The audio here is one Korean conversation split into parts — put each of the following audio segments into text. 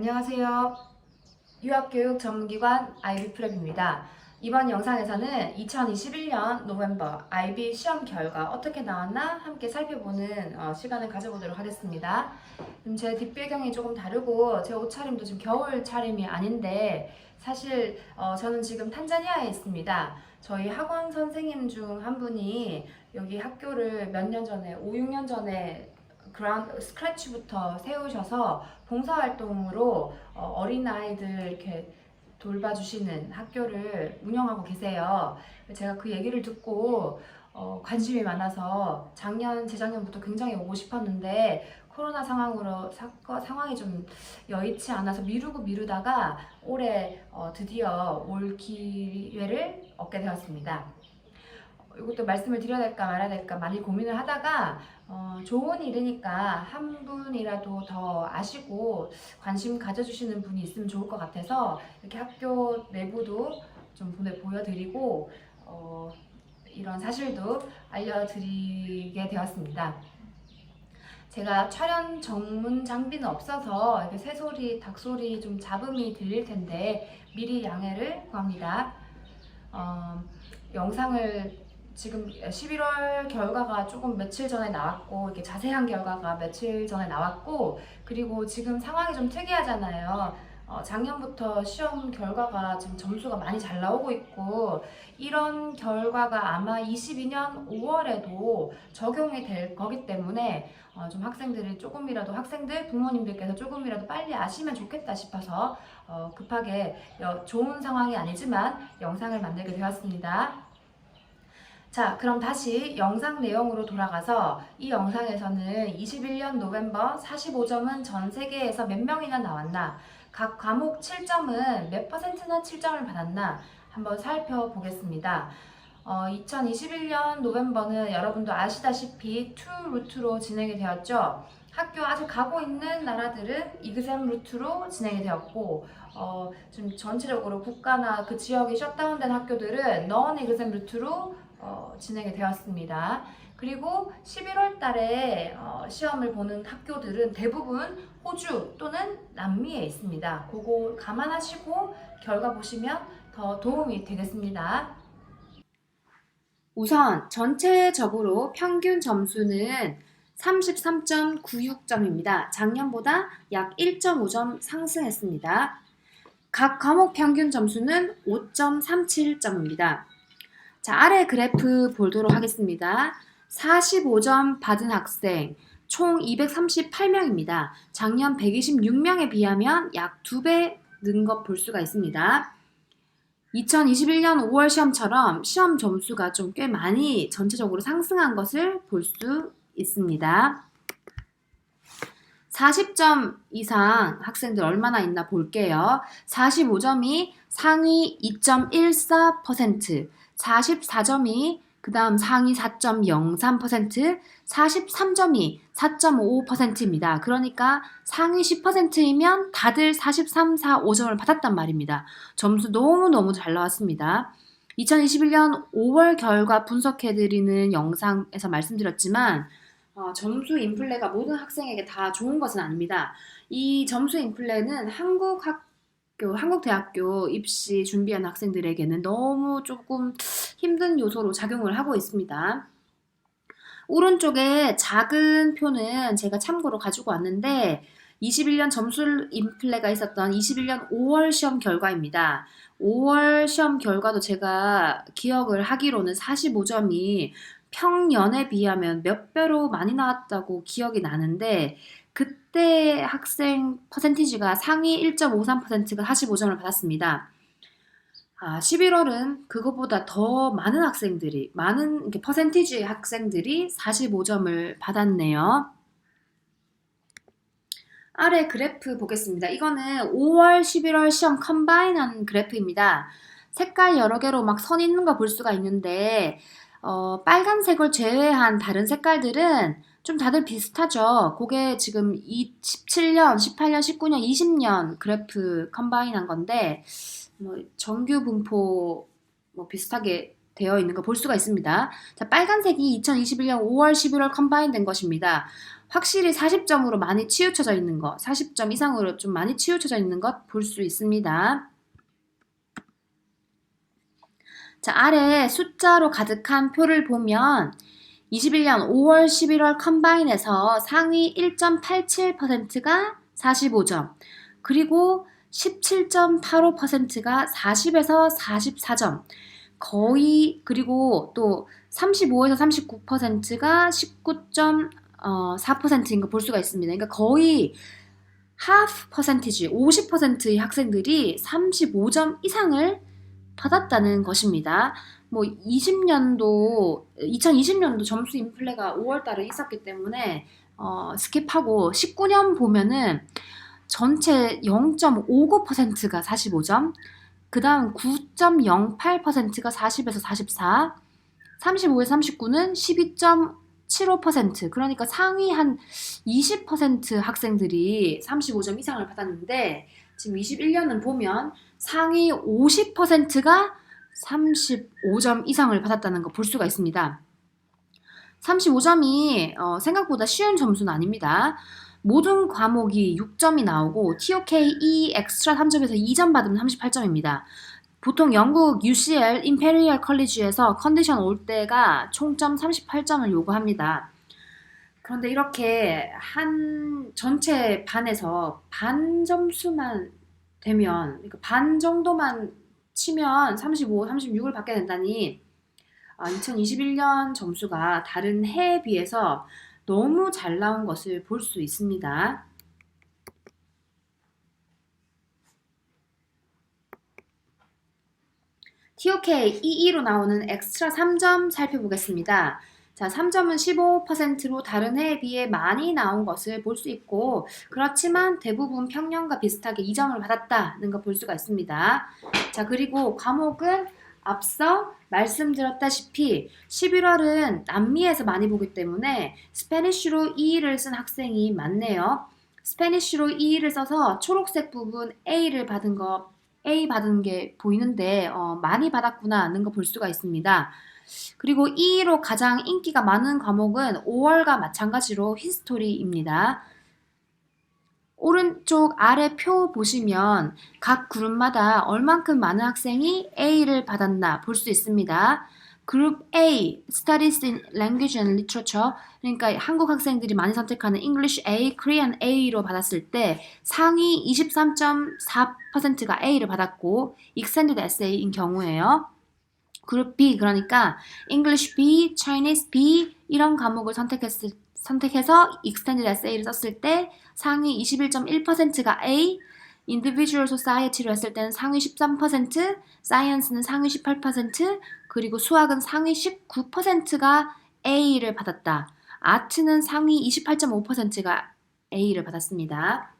안녕하세요. 유학교육 전문기관 IB프랩입니다. 이번 영상에서는 2021년 노벰버 IB 시험 결과 어떻게 나왔나 함께 살펴보는 어, 시간을 가져보도록 하겠습니다. 음, 제 뒷배경이 조금 다르고 제 옷차림도 지금 겨울 차림이 아닌데 사실 어, 저는 지금 탄자니아에 있습니다. 저희 학원 선생님 중 한 분이 여기 학교를 몇 년 전에 5, 6년 전에 그라운드 스크래치부터 세우셔서 봉사활동으로 어, 어린아이들 이렇게 돌봐주시는 학교를 운영하고 계세요. 제가 그 얘기를 듣고 어, 관심이 많아서 작년, 재작년부터 굉장히 오고 싶었는데 코로나 상황으로 사건, 상황이 좀 여의치 않아서 미루고 미루다가 올해 어, 드디어 올 기회를 얻게 되었습니다. 이것도 말씀을 드려야 될까 말아야 될까 많이 고민을 하다가 어, 좋은 일이니까 한 분이라도 더 아시고 관심 가져주시는 분이 있으면 좋을 것 같아서 이렇게 학교 내부도 좀 보내 보여드리고 어, 이런 사실도 알려드리게 되었습니다. 제가 촬영 전문 장비는 없어서 이렇게 새소리, 닭소리 좀 잡음이 들릴 텐데 미리 양해를 구합니다. 어, 영상을 지금 11월 결과가 조금 며칠 전에 나왔고 이렇게 자세한 결과가 며칠 전에 나왔고 그리고 지금 상황이 좀 특이하잖아요. 어, 작년부터 시험 결과가 지금 점수가 많이 잘 나오고 있고 이런 결과가 아마 22년 5월에도 적용이 될 거기 때문에 어, 좀 학생들이 조금이라도 학생들 부모님들께서 조금이라도 빨리 아시면 좋겠다 싶어서 어, 급하게 여- 좋은 상황이 아니지만 영상을 만들게 되었습니다. 자, 그럼 다시 영상 내용으로 돌아가서 이 영상에서는 21년 노벰버 45점은 전 세계에서 몇 명이나 나왔나, 각 과목 7점은 몇 퍼센트나 7점을 받았나 한번 살펴보겠습니다. 어, 2021년 노벰버는 여러분도 아시다시피 투 루트로 진행이 되었죠. 학교 아직 가고 있는 나라들은 이그셈 루트로 진행이 되었고, 어, 좀 전체적으로 국가나 그 지역이 셧다운된 학교들은 넌 이그셈 루트로 어, 진행이 되었습니다. 그리고 11월 달에 어, 시험을 보는 학교들은 대부분 호주 또는 남미에 있습니다. 그거 감안하시고 결과 보시면 더 도움이 되겠습니다. 우선 전체적으로 평균 점수는 33.96점입니다. 작년보다 약 1.5점 상승했습니다. 각 과목 평균 점수는 5.37점입니다. 자, 아래 그래프 보도록 하겠습니다. 45점 받은 학생 총 238명입니다. 작년 126명에 비하면 약 2배 는 것 볼 수가 있습니다. 2021년 5월 시험처럼 시험 점수가 좀 꽤 많이 전체적으로 상승한 것을 볼 수 있습니다. 40점 이상 학생들 얼마나 있나 볼게요. 45점이 상위 2.14%, 44점이 그 다음 상위 4.03%, 43점이 4.55%입니다. 그러니까 상위 10%이면 다들 43, 4, 5점을 받았단 말입니다. 점수 너무너무 잘 나왔습니다. 2021년 5월 결과 분석해드리는 영상에서 말씀드렸지만 어, 점수 인플레가 모든 학생에게 다 좋은 것은 아닙니다. 이 점수 인플레는 한국 학교, 한국 대학교 입시 준비하는 학생들에게는 너무 조금 힘든 요소로 작용을 하고 있습니다. 오른쪽에 작은 표는 제가 참고로 가지고 왔는데 21년 점수 인플레가 있었던 21년 5월 시험 결과입니다. 5월 시험 결과도 제가 기억을 하기로는 45점이 평년에 비하면 몇 배로 많이 나왔다고 기억이 나는데 그때 학생 퍼센티지가 상위 1.53%가 45점을 받았습니다. 아, 11월은 그거보다 더 많은 학생들이, 많은 퍼센티지 학생들이 45점을 받았네요. 아래 그래프 보겠습니다. 이거는 5월, 11월 시험 컴바인한 그래프입니다. 색깔 여러 개로 막 선 있는 거 볼 수가 있는데, 어, 빨간색을 제외한 다른 색깔들은 좀 다들 비슷하죠. 그게 지금 17년, 18년, 19년, 20년 그래프 컴바인 한 건데, 뭐 정규 분포 뭐 비슷하게 되어 있는 거 볼 수가 있습니다. 자, 빨간색이 2021년 5월, 11월 컴바인 된 것입니다. 확실히 40점으로 많이 치우쳐져 있는 것, 40점 이상으로 좀 많이 치우쳐져 있는 것 볼 수 있습니다. 자, 아래 숫자로 가득한 표를 보면 21년 5월, 11월 컴바인에서 상위 1.87%가 45점, 그리고 17.85%가 40에서 44점, 거의 그리고 또 35에서 39%가 19.4%인 거볼 수가 있습니다. 그러니까 거의 half percentage, 50%의 학생들이 35점 이상을 받았다는 것입니다. 뭐 20년도 2020년도 점수 인플레가 5월 달에 있었기 때문에 어, 스킵하고 19년 보면은 전체 0.59%가 45점, 그 다음 9.08%가 40에서 44, 35에서 39는 12.75%, 그러니까 상위 한 20% 학생들이 35점 이상을 받았는데, 지금 21년은 보면 상위 50%가 35점 이상을 받았다는 거 볼 수가 있습니다. 35점이 어, 생각보다 쉬운 점수는 아닙니다. 모든 과목이 6점이 나오고 TOK E 엑스트라 3점에서 2점 받으면 38점입니다. 보통 영국 UCL 임페리얼 컬리지에서 컨디션 올 때가 총점 38점을 요구합니다. 그런데 이렇게 한 전체 반에서 반 점수만 되면 그러니까 반 정도만 치면 35, 36을 받게 된다니 2021년 점수가 다른 해에 비해서 너무 잘 나온 것을 볼 수 있습니다. TOK EE로 나오는 엑스트라 3점 살펴보겠습니다. 자, 3점은 15%로 다른 해에 비해 많이 나온 것을 볼 수 있고, 그렇지만 대부분 평년과 비슷하게 2점을 받았다는 걸 볼 수가 있습니다. 자, 그리고 과목은 앞서 말씀드렸다시피 11월은 남미에서 많이 보기 때문에 스페니쉬로 E를 쓴 학생이 많네요. 스페니쉬로 E를 써서 초록색 부분 A를 받은 거 A 받은 게 보이는데 어, 많이 받았구나는 거 볼 수가 있습니다. 그리고 E로 가장 인기가 많은 과목은 5월과 마찬가지로 히스토리입니다. 오른쪽 아래 표 보시면 각 그룹마다 얼만큼 많은 학생이 A를 받았나 볼 수 있습니다. 그룹 A, Studies in Language and Literature, 그러니까 한국 학생들이 많이 선택하는 English A, Korean A로 받았을 때 상위 23.4%가 A를 받았고 Extended Essay인 경우에요. 그룹 B, 그러니까 English B, Chinese B 이런 과목을 선택했을 선택해서 Extended Essay를 썼을 때 상위 21.1%가 A, Individual Society로 했을 때는 상위 13%, Science는 상위 18%, 그리고 수학은 상위 19%가 A를 받았다. 아트는 상위 28.5%가 A를 받았습니다.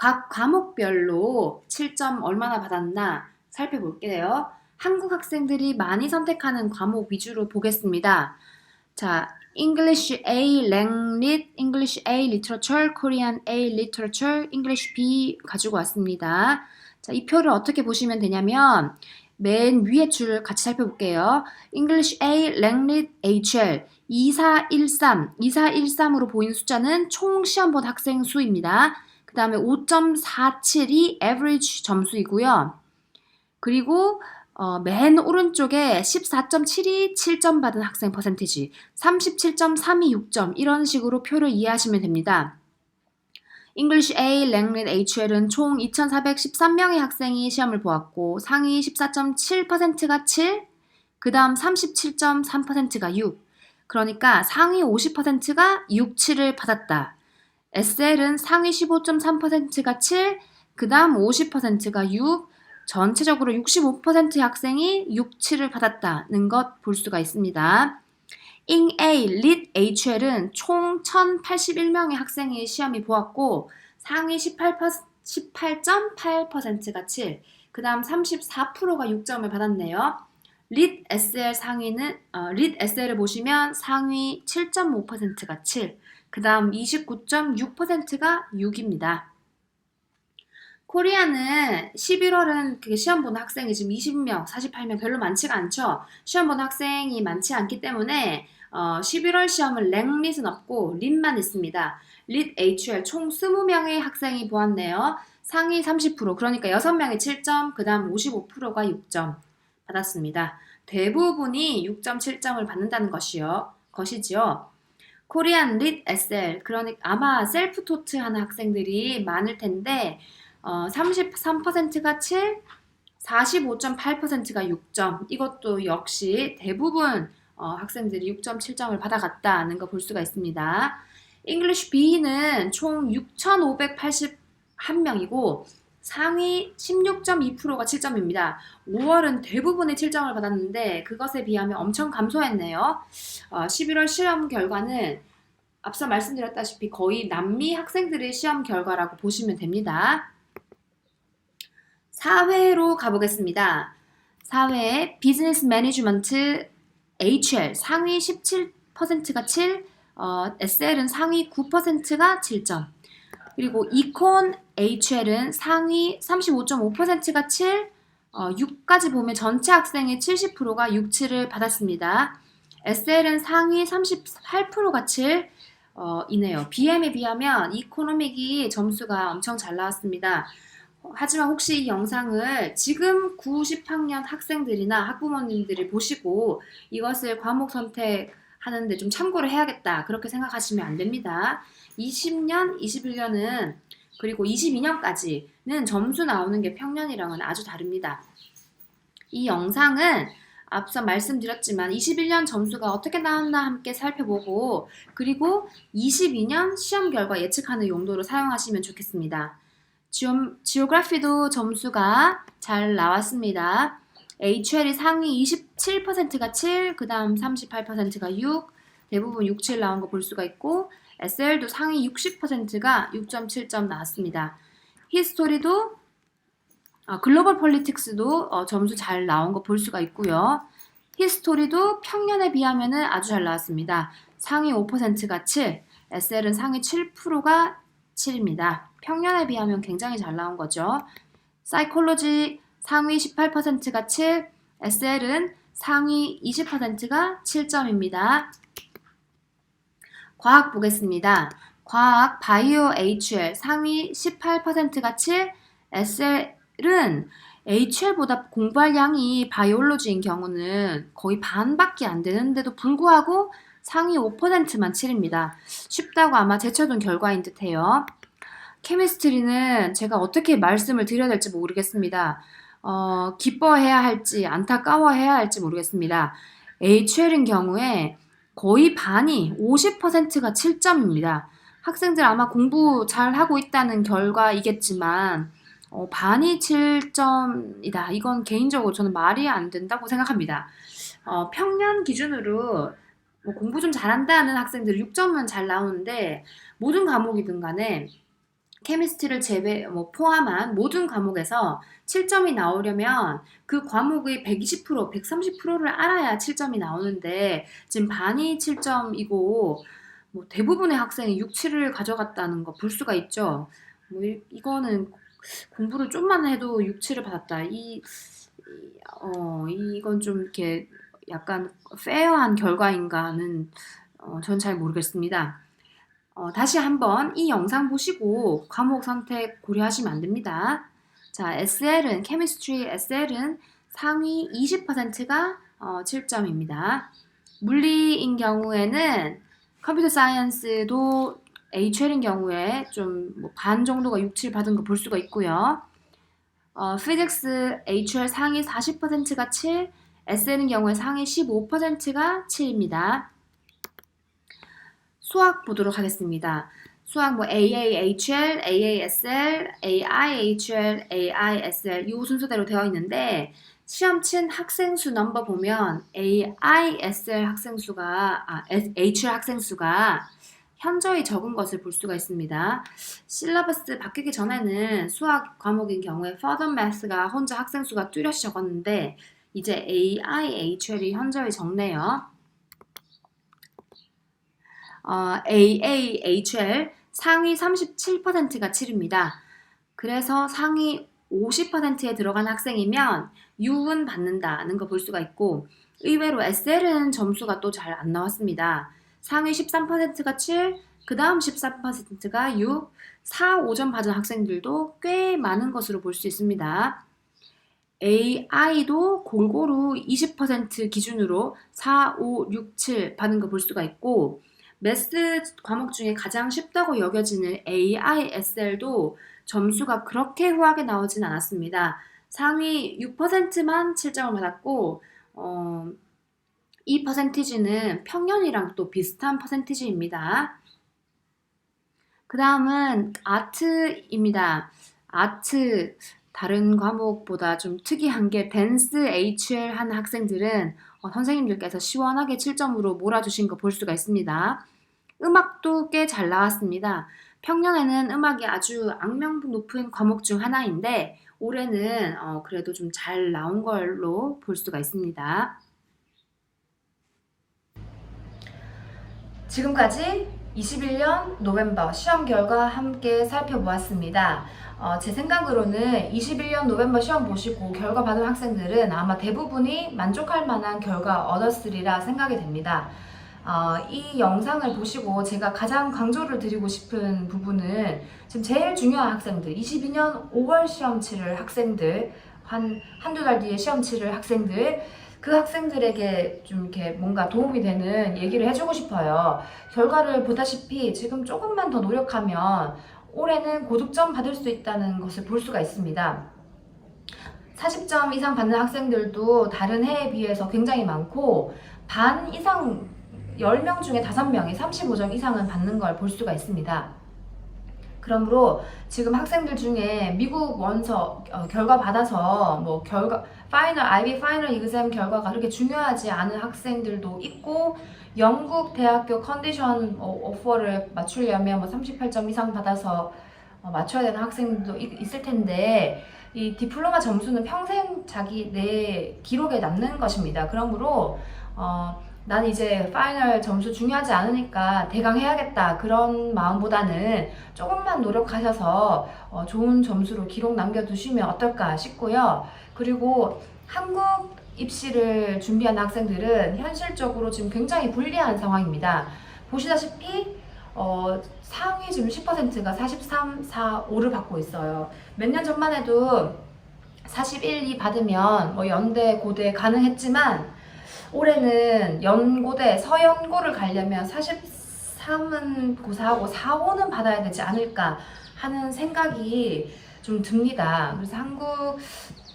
각 과목별로 7점 얼마나 받았나 살펴볼게요. 한국 학생들이 많이 선택하는 과목 위주로 보겠습니다. 자, English A, Langlit, English A, Literature, Korean A, Literature, English B 가지고 왔습니다. 자, 이 표를 어떻게 보시면 되냐면 맨 위에 줄 같이 살펴볼게요. English A, Langlit, HL 2413, 2413으로 보이는 숫자는 총 시험 본 학생 수입니다. 그 다음에 5.47이 average 점수이고요. 그리고 어, 맨 오른쪽에 14.7이 7점 받은 학생 퍼센티지, 37.3이 6점 이런 식으로 표를 이해하시면 됩니다. English A, Langlit HL은 총 2,413명의 학생이 시험을 보았고 상위 14.7%가 7, 그 다음 37.3%가 6, 그러니까 상위 50%가 6, 7을 받았다. SL은 상위 15.3%가 7, 그 다음 50%가 6, 전체적으로 65%의 학생이 6, 7을 받았다는 것 볼 수가 있습니다. 잉 A, lit HL은 총 1081명의 학생이 시험이 보았고 상위 18, 18.8%가 7, 그 다음 34%가 6점을 받았네요. lit SL 상위는 어, lit SL을 보시면 상위 7.5%가 7, 그 다음 29.6%가 6입니다. 코리아는 11월은 그게 시험 보는 학생이 지금 20명, 48명 별로 많지가 않죠. 시험 보는 학생이 많지 않기 때문에 어, 11월 시험은 랭릿은 없고 릿만 있습니다. 릿 HL 총 20명의 학생이 보았네요. 상위 30% 그러니까 6명이 7점, 그 다음 55%가 6점 받았습니다. 대부분이 6.7점을 받는다는 것이요. 것이지요. 코리안 릿 SL 그러니까 아마 셀프 토트 하는 학생들이 많을 텐데 어, 33%가 7, 45.8%가 6점. 이것도 역시 대부분 어, 학생들이 6.7점을 받아갔다는 거 볼 수가 있습니다. English B는 총 6,581명이고 상위 16.2%가 7점입니다. 5월은 대부분의 7점을 받았는데 그것에 비하면 엄청 감소했네요. 어, 11월 시험 결과는 앞서 말씀드렸다시피 거의 남미 학생들의 시험 결과라고 보시면 됩니다. 사회로 가보겠습니다. 사회 비즈니스 매니지먼트 HL 상위 17%가 7, 어, SL은 상위 9%가 7점. 그리고 이콘 HL은 상위 35.5%가 7, 어, 6까지 보면 전체 학생의 70%가 6, 7을 받았습니다. SL은 상위 38%가 7, 어, 이네요. BM에 비하면 이코노믹이 점수가 엄청 잘 나왔습니다. 어, 하지만 혹시 이 영상을 지금 9, 10학년 학생들이나 학부모님들이 보시고 이것을 과목 선택 하는데 좀 참고를 해야겠다. 그렇게 생각하시면 안 됩니다. 20년, 21년은 그리고 22년까지는 점수 나오는 게 평년이랑은 아주 다릅니다. 이 영상은 앞서 말씀드렸지만 21년 점수가 어떻게 나왔나 함께 살펴보고 그리고 22년 시험 결과 예측하는 용도로 사용하시면 좋겠습니다. 지오, 지오그래피도 점수가 잘 나왔습니다. HL이 상위 27%가 7, 그 다음 38%가 6, 대부분 6, 7 나온 거 볼 수가 있고 SL도 상위 60%가 6.7점 나왔습니다. 히스토리도 아, 글로벌 폴리틱스도 어, 점수 잘 나온 거 볼 수가 있고요. 히스토리도 평년에 비하면 아주 잘 나왔습니다. 상위 5%가 7, SL은 상위 7%가 7입니다. 평년에 비하면 굉장히 잘 나온 거죠. 사이콜로지 상위 18%가 7, SL은 상위 20%가 7점입니다. 과학 보겠습니다. 과학 바이오 HL 상위 18%가 7, SL은 HL보다 공부할 양이 바이올로지인 경우는 거의 반밖에 안 되는데도 불구하고 상위 5%만 7입니다. 쉽다고 아마 제쳐둔 결과인 듯해요. 케미스트리는 제가 어떻게 말씀을 드려야 될지 모르겠습니다. 어, 기뻐해야 할지 안타까워해야 할지 모르겠습니다. HL인 경우에 거의 반이 50%가 7점입니다. 학생들 아마 공부 잘 하고 있다는 결과이겠지만 어, 반이 7점이다. 이건 개인적으로 저는 말이 안 된다고 생각합니다. 어, 평년 기준으로 뭐 공부 좀 잘한다는 학생들 6점은 잘 나오는데 모든 과목이든 간에 케미스트리를 제외 뭐 포함한 모든 과목에서 7점이 나오려면 그 과목의 120% 130%를 알아야 7점이 나오는데 지금 반이 7점이고 뭐 대부분의 학생이 6, 7을 가져갔다는 거 볼 수가 있죠. 뭐 이, 이거는 공부를 좀만 해도 6, 7을 받았다. 이, 어, 이건 좀 이렇게 약간 페어한 결과인가는 어, 전 잘 모르겠습니다. 어, 다시 한번 이 영상 보시고 과목 선택 고려하시면 안 됩니다. 자, SL은 케미스트리 SL은 상위 20%가 어, 7점입니다. 물리인 경우에는 컴퓨터 사이언스도 HL인 경우에 좀 반 정도가 6, 7 받은 거 볼 수가 있고요. 어, 피직스 HL 상위 40%가 7, SL인 경우에 상위 15%가 7입니다. 수학 보도록 하겠습니다. 수학 뭐 AAHL, AASL, AIHL, AISL 이 순서대로 되어 있는데 시험 친 학생 수 넘버 보면 AISL 학생 수가 아, HR 학생 수가 현저히 적은 것을 볼 수가 있습니다. 실러버스 바뀌기 전에는 수학 과목인 경우에 Further Math가 혼자 학생 수가 뚜렷이 적었는데 이제 AIHL이 현저히 적네요. 어, AAHL 상위 37%가 7입니다. 그래서 상위 50%에 들어간 학생이면 6은 받는다는 거 볼 수가 있고 의외로 SL은 점수가 또 잘 안 나왔습니다. 상위 13%가 7, 그 다음 14%가 6, 4, 5점 받은 학생들도 꽤 많은 것으로 볼 수 있습니다. AI도 골고루 20% 기준으로 4, 5, 6, 7 받은 거 볼 수가 있고, 매스 과목 중에 가장 쉽다고 여겨지는 AISL도 점수가 그렇게 후하게 나오진 않았습니다. 상위 6%만 7점을 받았고, 어, 이 퍼센티지는 평년이랑 또 비슷한 퍼센티지입니다. 그 다음은 아트입니다. 아트, 다른 과목보다 좀 특이한 게 댄스 HL 한 학생들은 어, 선생님들께서 시원하게 7점으로 몰아주신 거 볼 수가 있습니다. 음악도 꽤 잘 나왔습니다. 평년에는 음악이 아주 악명 높은 과목 중 하나인데 올해는 어, 그래도 좀 잘 나온 걸로 볼 수가 있습니다. 지금까지 21년 노벰버 시험 결과 함께 살펴보았습니다. 어, 제 생각으로는 21년 노벰버 시험 보시고 결과 받은 학생들은 아마 대부분이 만족할 만한 결과 얻었으리라 생각이 됩니다. 어, 이 영상을 보시고 제가 가장 강조를 드리고 싶은 부분은 지금 제일 중요한 학생들, 22년 5월 시험 치를 학생들, 한, 한두 달 뒤에 시험 치를 학생들, 그 학생들에게 좀 이렇게 뭔가 도움이 되는 얘기를 해주고 싶어요. 결과를 보다시피 지금 조금만 더 노력하면 올해는 고득점 받을 수 있다는 것을 볼 수가 있습니다. 40점 이상 받는 학생들도 다른 해에 비해서 굉장히 많고 반 이상 10명 중에 5명이 35점 이상은 받는 걸 볼 수가 있습니다. 그러므로 지금 학생들 중에 미국 원서 어, 결과 받아서 뭐 결과 파이널 IB 파이널 이그잼 결과가 그렇게 중요하지 않은 학생들도 있고 영국 대학교 컨디션 어, 오퍼를 맞추려면 뭐 38점 이상 받아서 어, 맞춰야 되는 학생들도 있, 있을 텐데 이 디플로마 점수는 평생 자기 내 기록에 남는 것입니다. 그러므로 어, 난 이제 파이널 점수 중요하지 않으니까 대강 해야겠다 그런 마음보다는 조금만 노력하셔서 어, 좋은 점수로 기록 남겨두시면 어떨까 싶고요. 그리고 한국 입시를 준비하는 학생들은 현실적으로 지금 굉장히 불리한 상황입니다. 보시다시피 어, 상위 지금 10%가 43, 4, 5를 받고 있어요. 몇 년 전만 해도 41, 2 받으면 뭐 연대, 고대 가능했지만 올해는 연고대, 서연고를 가려면 43은 고사하고 4, 5는 받아야 되지 않을까 하는 생각이 좀 듭니다. 그래서 한국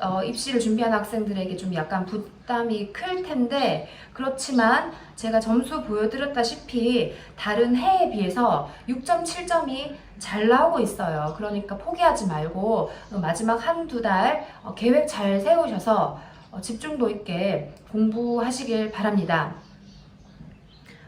어, 입시를 준비하는 학생들에게 좀 약간 부담이 클 텐데 그렇지만 제가 점수 보여드렸다시피 다른 해에 비해서 6.7점이 잘 나오고 있어요. 그러니까 포기하지 말고 마지막 한두 달 어, 계획 잘 세우셔서 어, 집중도 있게 공부하시길 바랍니다.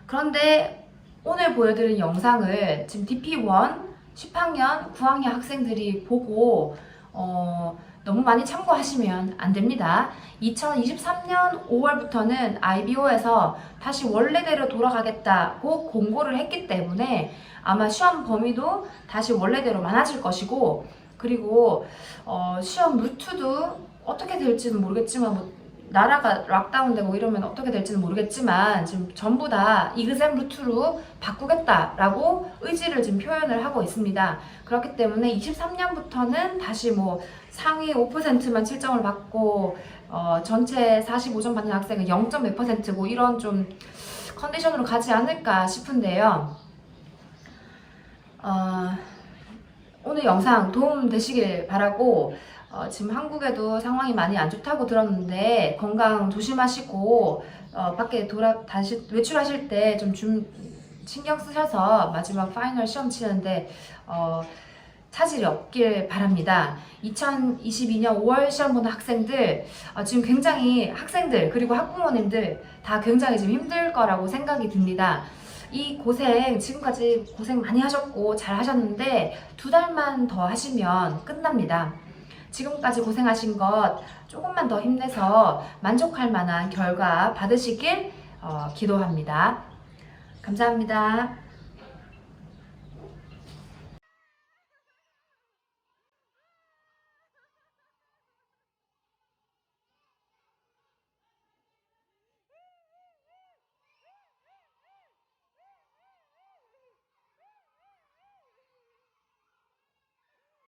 그런데 오늘 보여드린 영상을 지금 DP1 10학년, 9학년 학생들이 보고 어, 너무 많이 참고하시면 안 됩니다. 2023년 5월부터는 IBO에서 다시 원래대로 돌아가겠다고 공고를 했기 때문에 아마 시험 범위도 다시 원래대로 많아질 것이고 그리고 어, 시험 루트도 어떻게 될지는 모르겠지만 뭐 나라가 락다운되고 이러면 어떻게 될지는 모르겠지만 지금 전부 다 이그샘 루트로 바꾸겠다라고 의지를 지금 표현을 하고 있습니다. 그렇기 때문에 23년부터는 다시 뭐 상위 5%만 7점을 받고 어, 전체 45점 받는 학생은 0.몇 퍼센트고 이런 좀 컨디션으로 가지 않을까 싶은데요. 어, 오늘 영상 도움 되시길 바라고 어, 지금 한국에도 상황이 많이 안 좋다고 들었는데 건강 조심하시고 어, 밖에 돌아 다시 외출하실 때좀 신경 쓰셔서 마지막 파이널 시험 치는데 어, 차질이 없길 바랍니다. 2022년 5월 시험 보는 학생들 어, 지금 굉장히 학생들 그리고 학부모님들 다 굉장히 지금 힘들 거라고 생각이 듭니다. 이 고생 지금까지 고생 많이 하셨고 잘 하셨는데 두 달만 더 하시면 끝납니다. 지금까지 고생하신 것 조금만 더 힘내서 만족할 만한 결과 받으시길 어, 기도합니다. 감사합니다.